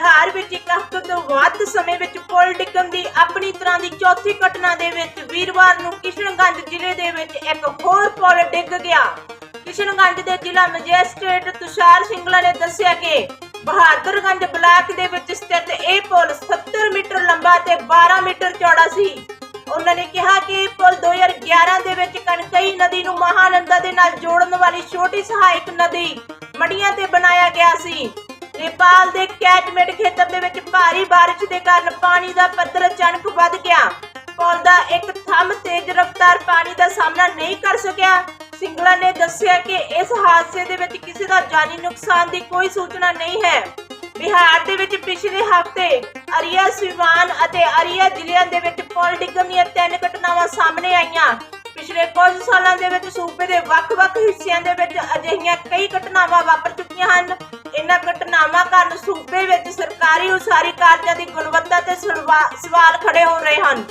ਬਿਹਾਰ ਵਿੱਚ ਇੱਕ ਹਫ਼ਤੇ ਤੋਂ ਵੱਧ ਸਮੇਂ ਵਿੱਚ ਪੁਲ ਡਿੱਗਣ ਦੀ ਆਪਣੀ ਤਰ੍ਹਾਂ ਦੀ ਚੌਥੀ ਘਟਨਾ ਦੇ ਵਿੱਚ ਵੀਰਵਾਰ ਨੂੰ ਕਿਸ਼ਨਗੰਜ ਜ਼ਿਲ੍ਹੇ ਦੇ ਵਿੱਚ ਇੱਕ ਹੋਰ ਪੁਲ ਡਿੱਗ ਗਿਆ। ਕਿਸ਼ਨਗੰਜ ਦੇ ਜ਼ਿਲ੍ਹਾ ਮੈਜਿਸਟ੍ਰੇਟ ਤੁਸ਼ਾਰ ਸਿੰਗਲਾ ਨੇ ਦੱਸਿਆ ਕਿ ਬਹਾਦਰਗੰਜ ਬਲਾਕ ਦੇ ਵਿੱਚ ਸਥਿਤ ਇਹ ਪੁਲ 70 ਮੀਟਰ ਲੰਬਾ ਤੇ 12 ਮੀਟਰ ਚੌੜਾ ਸੀ। ਉਹਨਾਂ ਨੇ ਕਿਹਾ ਕਿ ਇਹ ਪੁਲ 2011 ਦੇ ਵਿੱਚ ਕਣਕਈ ਨਦੀ ਨੂੰ ਮਹਾਨੰਦਾ ਦੇ ਨਾਲ ਜੋੜਨ ਵਾਲੀ ਛੋਟੀ ਸਹਾਇਕ ਨਦੀ ਮੜੀਆਂ ਤੇ ਬਣਾਇਆ ਗਿਆ ਸੀ। ਨੇਪਾਲ ਦੇ ਕੈਚਮੈਂਟ ਖੇਤਰ ਦੇ ਵਿੱਚ ਭਾਰੀ ਬਾਰਿਸ਼ ਦੇ ਕਾਰਨ ਪਾਣੀ ਦਾ ਪੱਧਰ ਅਚਾਨਕ ਵੱਧ ਗਿਆ। ਪੁਲ ਦਾ ਇੱਕ ਥੰਮ ਤੇਜ਼ ਰਫ਼ਤਾਰ ਪਾਣੀ ਦਾ ਸਾਹਮਣਾ ਨਹੀਂ ਕਰ ਸਕਿਆ। ਸਿੰਗਲਾ ਨੇ ਦੱਸਿਆ ਕਿ ਇਸ ਹਾਦਸੇ ਦੇ ਵਿੱਚ ਕਿਸੇ ਦਾ ਜਾਨੀ ਨੁਕਸਾਨ ਦੀ ਕੋਈ ਸੂਚਨਾ ਨਹੀਂ ਹੈ। ਬਿਹਾਰ ਦੇ ਵਿੱਚ ਪਿਛਲੇ ਹਫ਼ਤੇ ਅਰੀਆ, ਸਿਵਾਨ ਅਤੇ ਅਰੀਆ ਜ਼ਿਲ੍ਹਿਆਂ ਦੇ ਵਿੱਚ ਪੁਲ ਡਿੱਗਣ ਦੀਆਂ ਤਿੰਨ ਘਟਨਾਵਾਂ ਸਾਹਮਣੇ ਆਈਆਂ। ਪਿਛਲੇ ਕੁਝ ਸਾਲਾਂ ਦੇ ਵਿੱਚ ਸੂਬੇ ਦੇ ਵੱਖ-ਵੱਖ ਹਿੱਸਿਆਂ ਦੇ ਵਿੱਚ ਅਜਿਹੀਆਂ ਕਈ ਘਟਨਾਵਾਂ ਵਾਪਰ ਚੁੱਕੀਆਂ ਹਨ। ਇਹਨਾਂ ਘਟਨਾਵਾਂ ਕਾਰਨ ਸੂਬੇ ਵਿੱਚ ਸਰਕਾਰੀ ਉਸਾਰੀ ਕਾਰਜਾਂ ਦੀ ਗੁਣਵੱਤਾ ਤੇ ਸਵਾਲ ਖੜੇ ਹੋ ਰਹੇ ਹਨ।